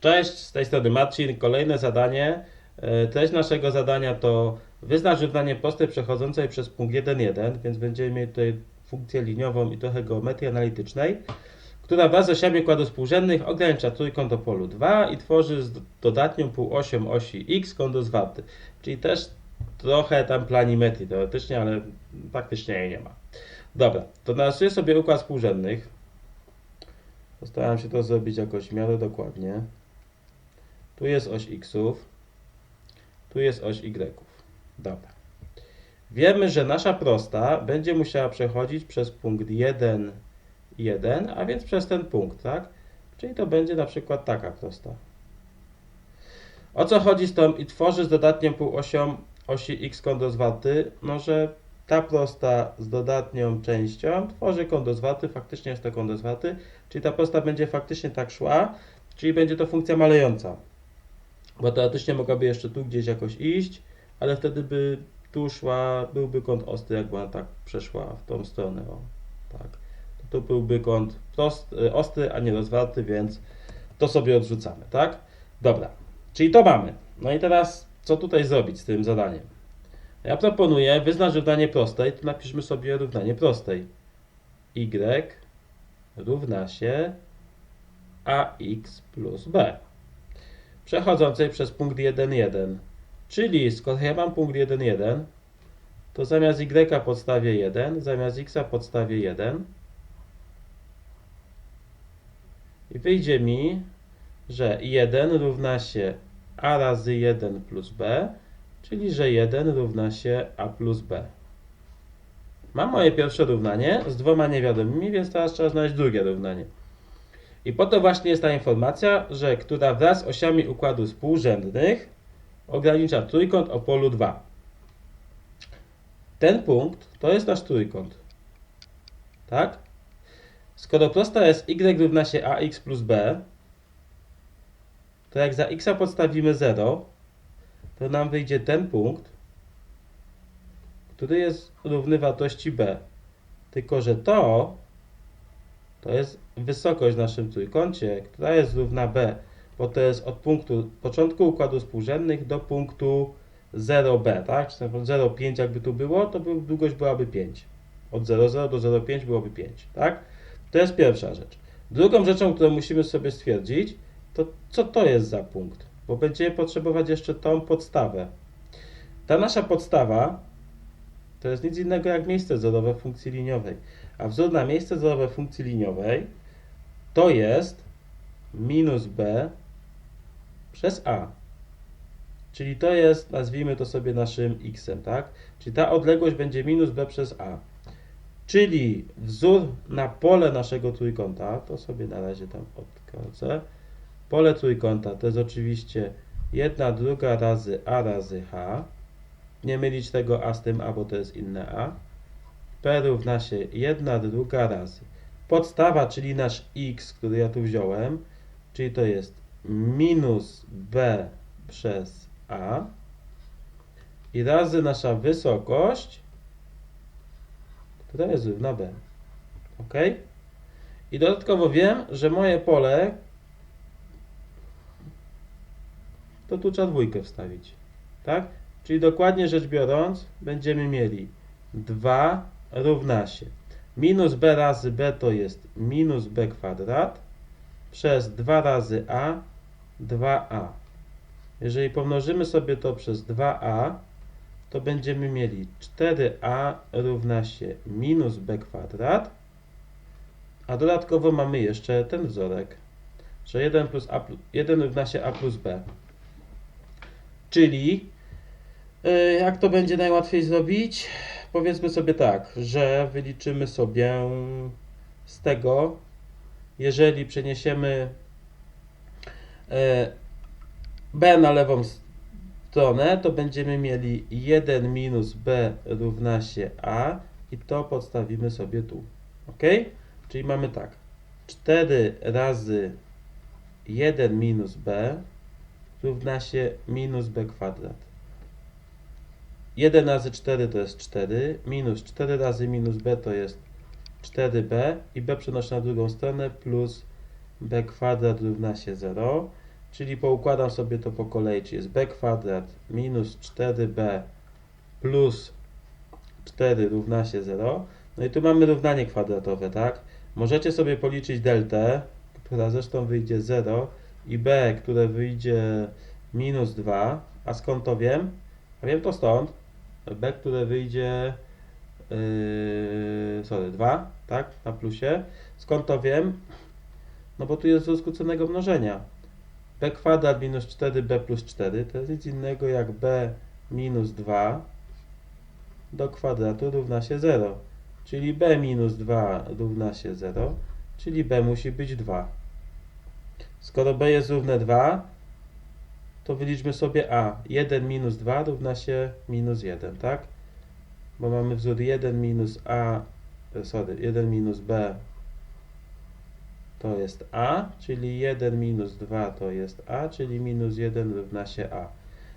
Cześć, z tej strony Marcin. Kolejne zadanie. E, Treść naszego zadania to wyznacz równanie proste przechodzącej przez punkt 1,1, więc będziemy mieli tutaj funkcję liniową i trochę geometrii analitycznej, która wraz z osiami układu współrzędnych ogranicza trójkąt o polu 2 i tworzy z dodatnią półosią osi x kąt zwarty. Czyli też trochę tam planimetrii teoretycznie, ale praktycznie jej nie ma. Dobra, to narysuję sobie układ współrzędnych. Postaram się to zrobić jakoś w miarę dokładnie. Tu jest oś xów, tu jest oś y. Dobra. Wiemy, że nasza prosta będzie musiała przechodzić przez punkt 1, 1, a więc przez ten punkt, tak? Czyli to będzie na przykład taka prosta. O co chodzi z tą i tworzy z dodatnią półosią osi x kąt rozwarty? No, że ta prosta z dodatnią częścią tworzy kąt rozwarty, faktycznie jest to kąt rozwarty, czyli ta prosta będzie faktycznie tak szła, czyli będzie to funkcja malejąca. Bo teoretycznie mogłaby jeszcze tu gdzieś jakoś iść, ale wtedy by tu szła, byłby kąt ostry, jakby ona tak przeszła w tą stronę. O, tak. Tu byłby kąt prost, y, ostry, a nie rozwarty, więc to sobie odrzucamy, tak? Dobra, czyli to mamy. No i teraz co tutaj zrobić z tym zadaniem? Ja proponuję wyznacz równanie prostej, to napiszmy sobie równanie prostej. y równa się ax plus b przechodzącej przez punkt 1, 1. Czyli skoro ja mam punkt 1, 1, to zamiast y podstawię 1, zamiast x podstawię 1 i wyjdzie mi, że 1 równa się a razy 1 plus b, czyli że 1 równa się a plus b. Mam moje pierwsze równanie z dwoma niewiadomymi, więc teraz trzeba znaleźć drugie równanie. I po to właśnie jest ta informacja, że która wraz z osiami układu współrzędnych ogranicza trójkąt o polu 2. Ten punkt to jest nasz trójkąt. Tak? Skoro prosta jest y równa się ax plus b, to jak za x podstawimy 0, to nam wyjdzie ten punkt, który jest równy wartości b. Tylko, że to to jest wysokość w naszym trójkącie, która jest równa b, bo to jest od punktu początku układu współrzędnych do punktu 0b, tak? Czy 0,5 jakby tu było, to by, długość byłaby 5. Od 0,0 do 0,5 byłoby 5, tak? To jest pierwsza rzecz. Drugą rzeczą, którą musimy sobie stwierdzić, to co to jest za punkt, bo będziemy potrzebować jeszcze tą podstawę. Ta nasza podstawa to jest nic innego jak miejsce zerowe funkcji liniowej. A wzór na miejsce zerowe funkcji liniowej to jest minus b przez a. Czyli to jest, nazwijmy to sobie naszym x, tak? Czyli ta odległość będzie minus b przez a. Czyli wzór na pole naszego trójkąta, to sobie na razie tam odkręcę. Pole trójkąta to jest oczywiście 1 druga razy a razy h. Nie mylić tego a z tym a, bo to jest inne a. p równa się 1 druga razy. Podstawa, czyli nasz x, który ja tu wziąłem, czyli to jest minus b przez a i razy nasza wysokość, która jest równa b. Ok? I dodatkowo wiem, że moje pole to tu trzeba dwójkę wstawić. Tak? Czyli dokładnie rzecz biorąc, będziemy mieli 2 równa się minus b razy b to jest minus b kwadrat przez 2 razy a 2a. Jeżeli pomnożymy sobie to przez 2a, to będziemy mieli 4a równa się minus b kwadrat, a dodatkowo mamy jeszcze ten wzorek, że 1, plus a, 1 równa się a plus b. Czyli y, jak to będzie najłatwiej zrobić? Powiedzmy sobie tak, że wyliczymy sobie z tego, jeżeli przeniesiemy y, b na lewą stronę, to będziemy mieli 1 minus b równa się a i to podstawimy sobie tu. Ok? Czyli mamy tak, 4 razy 1 minus b równa się minus b kwadrat. 1 razy 4 to jest 4, minus 4 razy minus b to jest 4b i b przenoszę na drugą stronę plus b kwadrat równa się 0. czyli poukładam sobie to po kolei, czyli jest b kwadrat minus 4b plus 4 równa się 0. No i tu mamy równanie kwadratowe, tak? Możecie sobie policzyć deltę, która zresztą wyjdzie 0 i b, które wyjdzie minus 2. A skąd to wiem? A wiem to stąd. B, które wyjdzie yy, sorry, 2, tak? Na plusie. Skąd to wiem? No bo tu jest wzór skróconego mnożenia. b kwadrat minus 4b plus 4 to jest nic innego jak b minus 2 do kwadratu równa się 0. Czyli b minus 2 równa się 0, czyli b musi być 2. Skoro b jest równe 2, to wyliczmy sobie a. 1 minus 2 równa się minus 1, tak? Bo mamy wzór 1 minus a, e, sorry, 1 minus b to jest a, czyli 1 minus 2 to jest a, czyli minus 1 równa się a.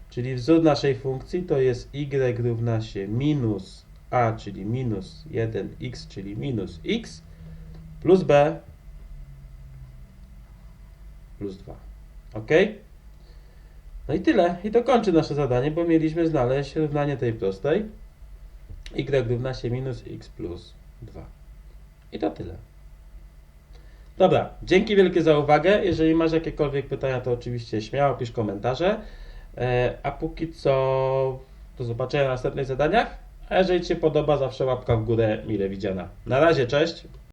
Czyli wzór naszej funkcji to jest y równa się minus a, czyli minus 1x, czyli minus x, plus b plus 2. Ok? No i tyle. I to kończy nasze zadanie, bo mieliśmy znaleźć równanie tej prostej. y równa się minus x plus 2. I to tyle. Dobra, dzięki wielkie za uwagę. Jeżeli masz jakiekolwiek pytania, to oczywiście śmiało pisz komentarze. E, A póki co do zobaczenia w następnych zadaniach. A jeżeli Ci się podoba, zawsze łapka w górę mile widziana. Na razie, cześć!